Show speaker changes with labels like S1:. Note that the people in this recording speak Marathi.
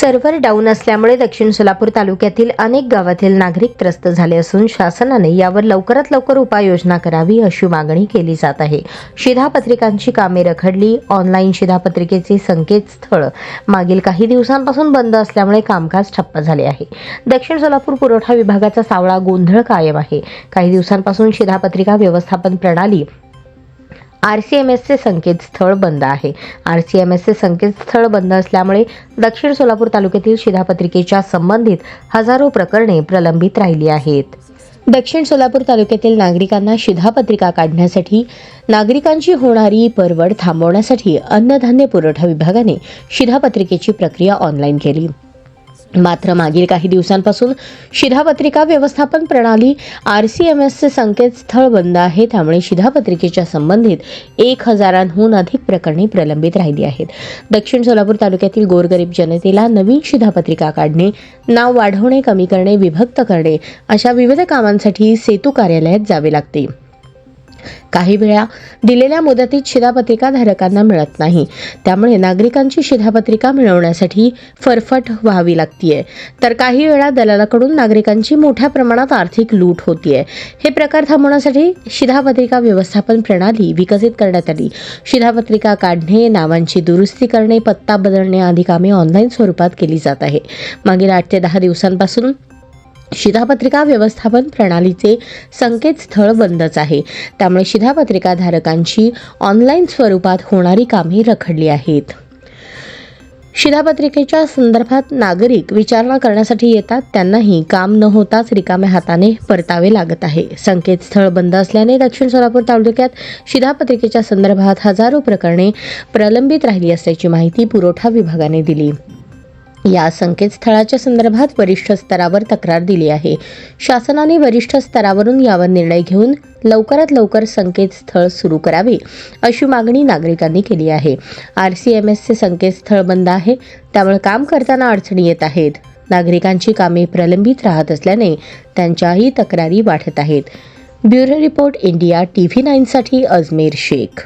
S1: server down असल्यामुळे दक्षिण सोलापूर तालुक्यातील अनेक गावातील नागरिक त्रस्त झाले असून शासनाने यावर लवकरात लवकर उपाययोजना करावी अशी मागणी केली जात आहे. शिधापत्रिकांची कामे रखडली. ऑनलाईन शिधापत्रिकेचे संकेतस्थळ मागील काही दिवसांपासून बंद असल्यामुळे कामकाज ठप्प झाले आहे. दक्षिण सोलापूर पुरवठा विभागाचा सावळा गोंधळ कायम आहे. काही दिवसांपासून शिधापत्रिका व्यवस्थापन प्रणाली आर सी एम एसचे संकेतस्थळ बंद आहे. आर सी एम एसचे संकेतस्थळ बंद असल्यामुळे दक्षिण सोलापूर तालुक्यातील शिधापत्रिकेच्या संबंधित हजारो प्रकरणे प्रलंबित राहिली आहेत. दक्षिण सोलापूर तालुक्यातील नागरिकांना शिधापत्रिका काढण्यासाठी नागरिकांची होणारी परवड थांबवण्यासाठी अन्नधान्य पुरवठा विभागाने शिधापत्रिकेची प्रक्रिया ऑनलाईन केली. मात्र मागील काही दिवसांपासून शिधापत्रिका व्यवस्थापन प्रणाली आर सी एम एसचे संकेतस्थळ बंद आहे. त्यामुळे शिधापत्रिकेच्या संबंधित एक हजारांहून अधिक प्रकरणे प्रलंबित राहिली आहेत. दक्षिण सोलापूर तालुक्यातील गोरगरीब जनतेला नवीन शिधापत्रिका काढणे नाव वाढवणे कमी करणे विभक्त करणे अशा विविध कामांसाठी सेतू कार्यालयात जावे लागते. काही वेळा दिलेल्या मुदतीत शिधापत्रिका धारकांना मिळत नाही. त्यामुळे नागरिकांची शिधापत्रिका मिळवण्यासाठी फरफट व्हावी लागतीये. तर काही वेळा दलालाकडून नागरिकांची मोठ्या प्रमाणात आर्थिक लूट होतीये. हे प्रकार थांबवण्यासाठी शिधापत्रिका व्यवस्थापन प्रणाली विकसित करण्यात आली. शिधापत्रिका काढणे नावांची दुरुस्ती करणे पत्ता बदलणे आदी कामे ऑनलाईन स्वरूपात केली जात आहे मागील आठ ते दहा दिवसांपासून शिधापत्रिका व्यवस्थापन प्रणालीचे संकेतस्थळ बंदच आहे. त्यामुळे शिधापत्रिका धारकांची ऑनलाईन स्वरूपात होणारी कामे रखडली आहेत. शिधापत्रिकेच्या संदर्भात नागरिक विचारणा करण्यासाठी येतात त्यांनाही काम न होताच रिकाम्या हाताने परतावे लागत आहे. संकेतस्थळ बंद असल्याने दक्षिण सोलापूर तालुक्यात शिधापत्रिकेच्या संदर्भात हजारो प्रकरणे प्रलंबित राहिली असल्याची माहिती पुरवठा विभागाने दिली. या संकेतस्थळाच्या संदर्भात वरिष्ठ स्तरावर तक्रार दिली आहे. शासनाने वरिष्ठ स्तरावरून यावर निर्णय घेऊन लवकरात लवकर संकेतस्थळ सुरू करावे अशी मागणी नागरिकांनी केली आहे. आर सी एम एसचे संकेतस्थळ बंद आहे त्यामुळे काम करताना अडचणी येत आहेत. नागरिकांची कामे प्रलंबित राहत असल्याने त्यांच्याही तक्रारी वाढत आहेत. Bureau report India T V नाईनसाठी Ajmer Shaikh.